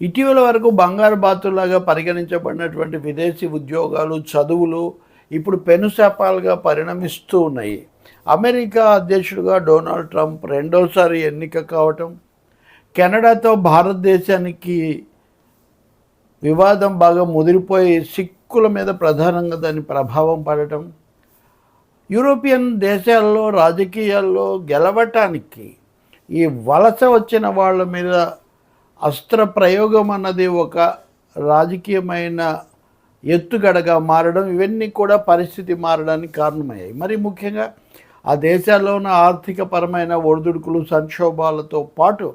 ఇటీవల వరకు బంగారు బాతులాగా పరిగణించబడినటువంటి విదేశీ ఉద్యోగాలు చదువులు ఇప్పుడు పెనుశాపాలుగా పరిణమిస్తూ ఉన్నాయి. అమెరికా అధ్యక్షుడిగా డొనాల్డ్ ట్రంప్ రెండోసారి ఎన్నిక కావటం కెనడాతో భారతదేశానికి వివాదం బాగా ముదిరిపోయి సిక్కుల మీద ప్రధానంగా దాని ప్రభావం పడటం యూరోపియన్ దేశాల్లో రాజకీయాల్లో గెలవటానికి ఈ వలస వచ్చిన వాళ్ళ మీద అస్త్ర ప్రయోగం అన్నది ఒక రాజకీయమైన ఎత్తుగడగా మారడం ఇవన్నీ కూడా పరిస్థితి మారడానికి కారణమయ్యాయి. మరి ముఖ్యంగా ఆ దేశాల్లో ఉన్న ఆర్థికపరమైన ఒడిదుడుకులు సంక్షోభాలతో పాటు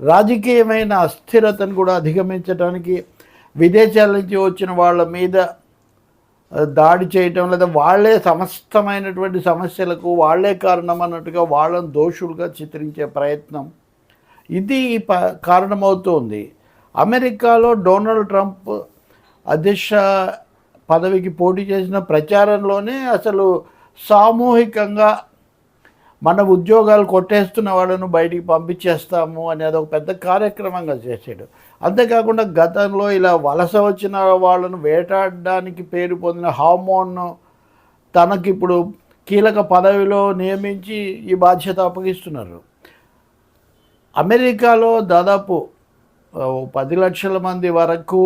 రాజకీయమైన అస్థిరతను కూడా అధిగమించడానికి విదేశాల నుంచి వచ్చిన వాళ్ళ మీద దాడి చేయటం లేదా వాళ్ళే సమస్తమైనటువంటి సమస్యలకు వాళ్ళే కారణం అన్నట్టుగా వాళ్ళని దోషులుగా చిత్రించే ప్రయత్నం ఇది ప కారణమవుతోంది అమెరికాలో డొనాల్డ్ ట్రంప్ అధ్యక్ష పదవికి పోటీ చేసిన ప్రచారంలోనే అసలు సామూహికంగా మన ఉద్యోగాలు కొట్టేస్తున్న వాళ్ళను బయటికి పంపించేస్తాము అనేది ఒక పెద్ద కార్యక్రమంగా చేసాడు అంతేకాకుండా గతంలో ఇలా వలస వచ్చిన వాళ్ళను వేటాడడానికి పేరు పొందిన హార్మోన్ తనకిప్పుడు కీలక పదవిలో నియమించి ఈ బాధ్యత అప్పగిస్తున్నారు. అమెరికాలో దాదాపు పది లక్షల మంది వరకు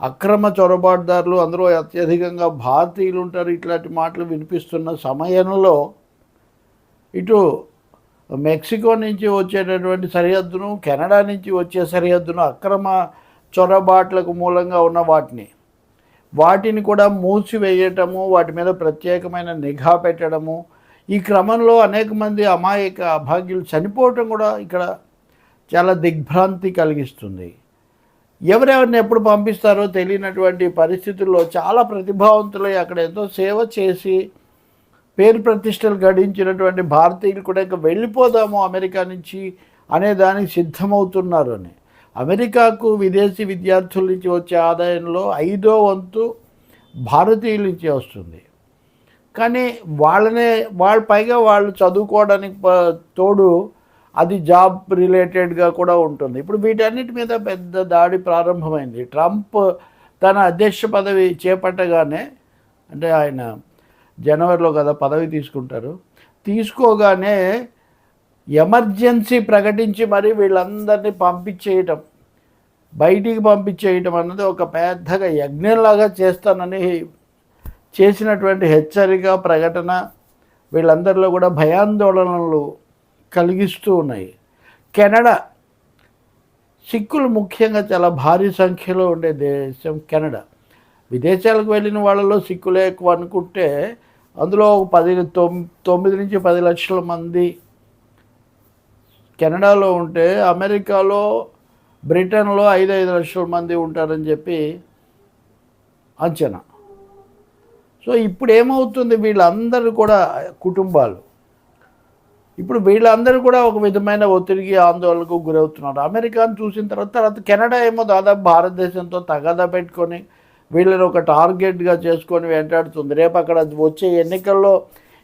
అక్రమ చొరబాటుదారులు అందరూ అత్యధికంగా భారతీయులు ఉంటారు. ఇట్లాంటి మాటలు వినిపిస్తున్న సమయంలో ఇటు మెక్సికో నుంచి వచ్చేటటువంటి సరిహద్దును కెనడా నుంచి వచ్చే సరిహద్దును అక్రమ చొరబాట్లకు మూలంగా ఉన్న వాటిని వాటిని కూడా మూసివేయటము వాటి మీద ప్రత్యేకమైన నిఘా పెట్టడము ఈ క్రమంలో అనేక మంది అమాయక అభాగ్యులు చనిపోవటం కూడా ఇక్కడ చాలా దిగ్భ్రాంతి కలిగిస్తుంది. ఎవరెవరిని ఎప్పుడు పంపిస్తారో తెలియనటువంటి పరిస్థితుల్లో చాలా ప్రతిభావంతులై అక్కడ ఎంతో సేవ చేసి పేరు ప్రతిష్టలు గడించినటువంటి భారతీయులు కూడా ఇంకా వెళ్ళిపోదాము అమెరికా నుంచి అనే దానికి సిద్ధమవుతున్నారు అని. అమెరికాకు విదేశీ విద్యార్థుల నుంచి వచ్చే ఆదాయంలో ఐదో వంతు భారతీయుల నుంచి వస్తుంది. కానీ వాళ్ళనే వాళ్ళ పైగా వాళ్ళు చదువుకోవడానికి తోడు అది జాబ్ రిలేటెడ్గా కూడా ఉంటుంది. ఇప్పుడు వీటన్నిటి మీద పెద్ద దాడి ప్రారంభమైంది. ట్రంప్ తన అధ్యక్ష పదవి చేపట్టగానే అంటే ఆయన జనవరిలో కదా పదవి తీసుకుంటారు తీసుకోగానే ఎమర్జెన్సీ ప్రకటించి మరి వీళ్ళందరినీ పంపించేయటం బయటికి పంపించేయటం అన్నది ఒక పెద్దగా యజ్ఞంలాగా చేస్తానని చేసినటువంటి హెచ్చరిక ప్రకటన వీళ్ళందరిలో కూడా భయాందోళనలు కలిగిస్తూ ఉన్నాయి. కెనడా సిక్కులు ముఖ్యంగా చాలా భారీ సంఖ్యలో ఉండే దేశం కెనడా. విదేశాలకు వెళ్ళిన వాళ్ళలో సిక్కులే ఎక్కువ అనుకుంటే అందులో ఒక పది తొమ్మిది నుంచి పది లక్షల మంది కెనడాలో ఉంటే అమెరికాలో బ్రిటన్లో ఐదు ఐదు లక్షల మంది ఉంటారని చెప్పి అంచనా. సో ఇప్పుడు ఏమవుతుంది వీళ్ళందరూ కూడా కుటుంబాలు. ఇప్పుడు వీళ్ళందరూ కూడా ఒక విధమైన ఒత్తిడికి ఆందోళనకు గురవుతున్నారు. అమెరికాను చూసిన తర్వాత తర్వాత కెనడా ఏమో దాదాపు భారతదేశంతో తగాదా పెట్టుకొని వీళ్ళని ఒక టార్గెట్గా చేసుకొని వెంటాడుతుంది. రేపు అక్కడ వచ్చే ఎన్నికల్లో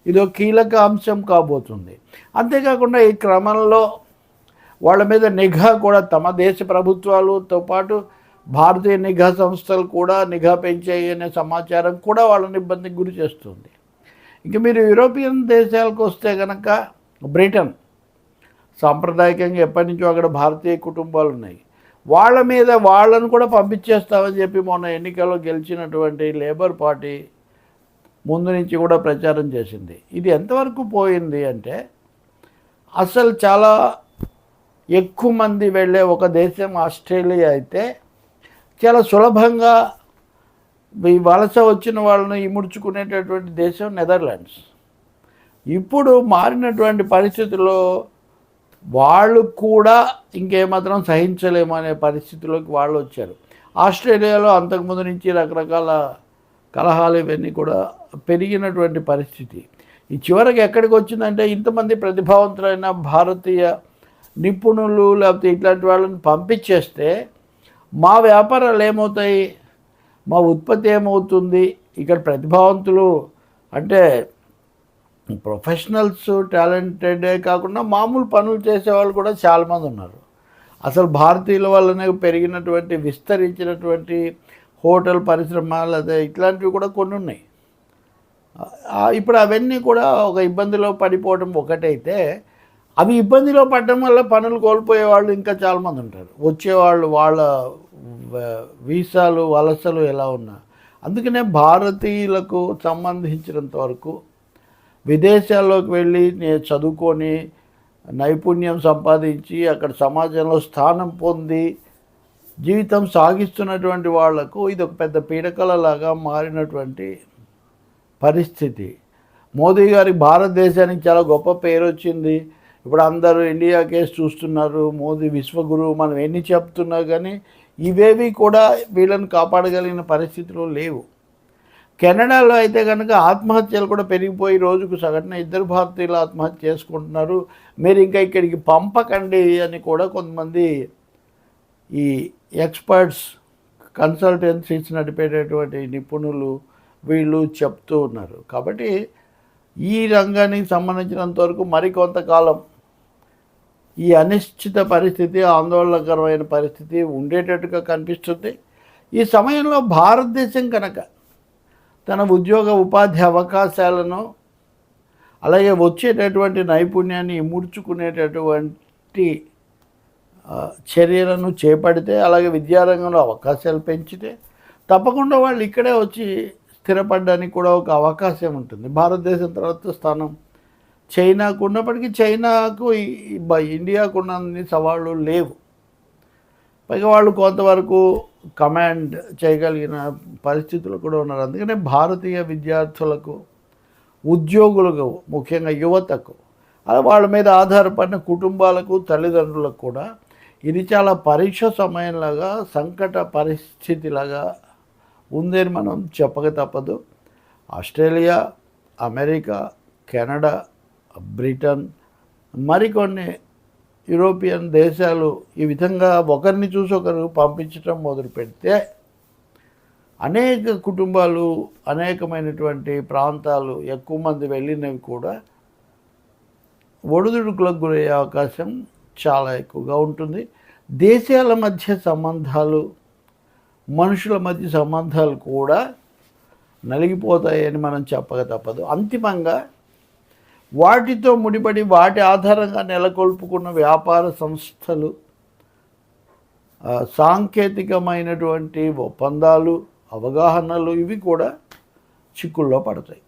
ఇదో కీలక అంశం కాబోతుంది. అంతేకాకుండా ఈ క్రమంలో వాళ్ళ మీద నిఘా కూడా తమ దేశ ప్రభుత్వాలతో పాటు భారతీయ నిఘా సంస్థలు కూడా నిఘా పెంచాయి అనే సమాచారం కూడా వాళ్ళని ఇబ్బందికి గురి చేస్తుంది. ఇంక మీరు యూరోపియన్ దేశాలకు వస్తే కనుక బ్రిటన్ సాంప్రదాయకంగా ఎప్పటి నుంచో అక్కడ భారతీయ కుటుంబాలు ఉన్నాయి. వాళ్ళ మీద వాళ్ళను కూడా పంపించేస్తామని చెప్పి మొన్న ఎన్నికల్లో గెలిచినటువంటి లేబర్ పార్టీ ముందు నుంచి కూడా ప్రచారం చేసింది. ఇది ఎంతవరకు పోయింది అంటే అసలు చాలా ఎక్కువ మంది వెళ్ళే ఒక దేశం ఆస్ట్రేలియా అయితే చాలా సులభంగా ఈ వలస వచ్చిన వాళ్ళని ఇముడ్చుకునేటటువంటి దేశం నెదర్లాండ్స్. ఇప్పుడు మారినటువంటి పరిస్థితుల్లో వాళ్ళు కూడా ఇంకేమాత్రం సహించలేము అనే పరిస్థితిలోకి వాళ్ళు వచ్చారు. ఆస్ట్రేలియాలో అంతకుముందు నుంచి రకరకాల కలహాలు ఇవన్నీ కూడా పెరిగినటువంటి పరిస్థితి. ఈ చివరికి ఎక్కడికి వచ్చిందంటే ఇంతమంది ప్రతిభావంతులైన భారతీయ నిపుణులు లేకపోతే ఇట్లాంటి వాళ్ళని పంపించేస్తే మా వ్యాపారాలు ఏమవుతాయి? మా ఉత్పత్తి ఏమవుతుంది? ఇక్కడ ప్రతిభావంతులు అంటే ప్రొఫెషనల్స్ టాలెంటెడే కాకుండా మామూలు పనులు చేసేవాళ్ళు కూడా చాలామంది ఉన్నారు. అసలు భారతీయుల వల్లనే పెరిగినటువంటి విస్తరించినటువంటి హోటల్ పరిశ్రమ లేదా ఇట్లాంటివి కూడా కొన్ని ఉన్నాయి. ఇప్పుడు అవన్నీ కూడా ఒక ఇబ్బందిలో పడిపోవడం ఒకటైతే అవి ఇబ్బందిలో పడడం వల్ల పనులు కోల్పోయే వాళ్ళు ఇంకా చాలామంది ఉంటారు. వచ్చేవాళ్ళు వాళ్ళ వీసాలు వలసలు ఎలా ఉన్నా. అందుకనే భారతీయులకు సంబంధించినంత వరకు విదేశాల్లోకి వెళ్ళి నేను చదువుకొని నైపుణ్యం సంపాదించి అక్కడ సమాజంలో స్థానం పొంది జీవితం సాగిస్తున్నటువంటి వాళ్ళకు ఇది ఒక పెద్ద పీడకలలాగా మారినటువంటి పరిస్థితి. మోదీ గారి భారతదేశానికి చాలా గొప్ప పేరు వచ్చింది. ఇప్పుడు అందరూ ఇండియా కేసు చూస్తున్నారు. మోదీ విశ్వగురువు మనం ఎన్ని చెప్తున్నా కానీ ఇవేవి కూడా వీళ్ళని కాపాడగలిగిన పరిస్థితులు లేవు. కెనడాలో అయితే కనుక ఆత్మహత్యలు కూడా పెరిగిపోయి రోజుకు సగటున ఇద్దరు భారతీయులు ఆత్మహత్య చేసుకుంటున్నారు. మీరు ఇంకా ఇక్కడికి పంపకండి అని కూడా కొంతమంది ఈ ఎక్స్పర్ట్స్ కన్సల్టెన్సీస్ నడిపేటటువంటి నిపుణులు వీళ్ళు చెప్తూ ఉన్నారు. కాబట్టి ఈ రంగానికి సంబంధించినంత వరకు మరికొంతకాలం ఈ అనిశ్చిత పరిస్థితి ఆందోళనకరమైన పరిస్థితి ఉండేటట్టుగా కనిపిస్తుంది. ఈ సమయంలో భారతదేశం కనుక తన ఉద్యోగ ఉపాధి అవకాశాలను అలాగే వచ్చేటటువంటి నైపుణ్యాన్ని ముడుచుకునేటటువంటి చర్యలను చేపడితే అలాగే విద్యారంగంలో అవకాశాలు పెంచితే తప్పకుండా వాళ్ళు ఇక్కడే వచ్చి స్థిరపడడానికి కూడా ఒక అవకాశం ఉంటుంది. భారతదేశం తర్వాత స్థానం చైనాకు ఉన్నప్పటికీ చైనాకు ఇండియాకు ఉన్నన్ని సవాళ్ళు లేవు. పైగా వాళ్ళు కొంతవరకు కమాండ్ చేయగలిగిన పరిస్థితులు కూడా ఉన్నారు. అందుకనే భారతీయ విద్యార్థులకు ఉద్యోగులకు ముఖ్యంగా యువతకు అలా వాళ్ళ మీద ఆధారపడిన కుటుంబాలకు తల్లిదండ్రులకు కూడా ఇది చాలా పరీక్ష సమయంలాగా సంకట పరిస్థితిలాగా ఉందని మనం చెప్పక తప్పదు. ఆస్ట్రేలియా అమెరికా కెనడా బ్రిటన్ మరికొన్ని యూరోపియన్ దేశాలు ఈ విధంగా ఒకరిని చూసి ఒకరు పంపించడం మొదలు పెడితే అనేక కుటుంబాలు అనేకమైనటువంటి ప్రాంతాలు ఎక్కువ మంది వెళ్ళినవి కూడా ఒడిదుడుకులకు గురయ్యే అవకాశం చాలా ఎక్కువగా ఉంటుంది. దేశాల మధ్య సంబంధాలు మనుషుల మధ్య సంబంధాలు కూడా నలిగిపోతాయని మనం చెప్పక తప్పదు. అంతిమంగా వాటితో ముడిపడి వాటి ఆధారంగా నెలకొల్పుకున్న వ్యాపార సంస్థలు సాంకేతికమైనటువంటి ఒప్పందాలు అవగాహనలు ఇవి కూడా చిక్కుల్లో పడతాయి.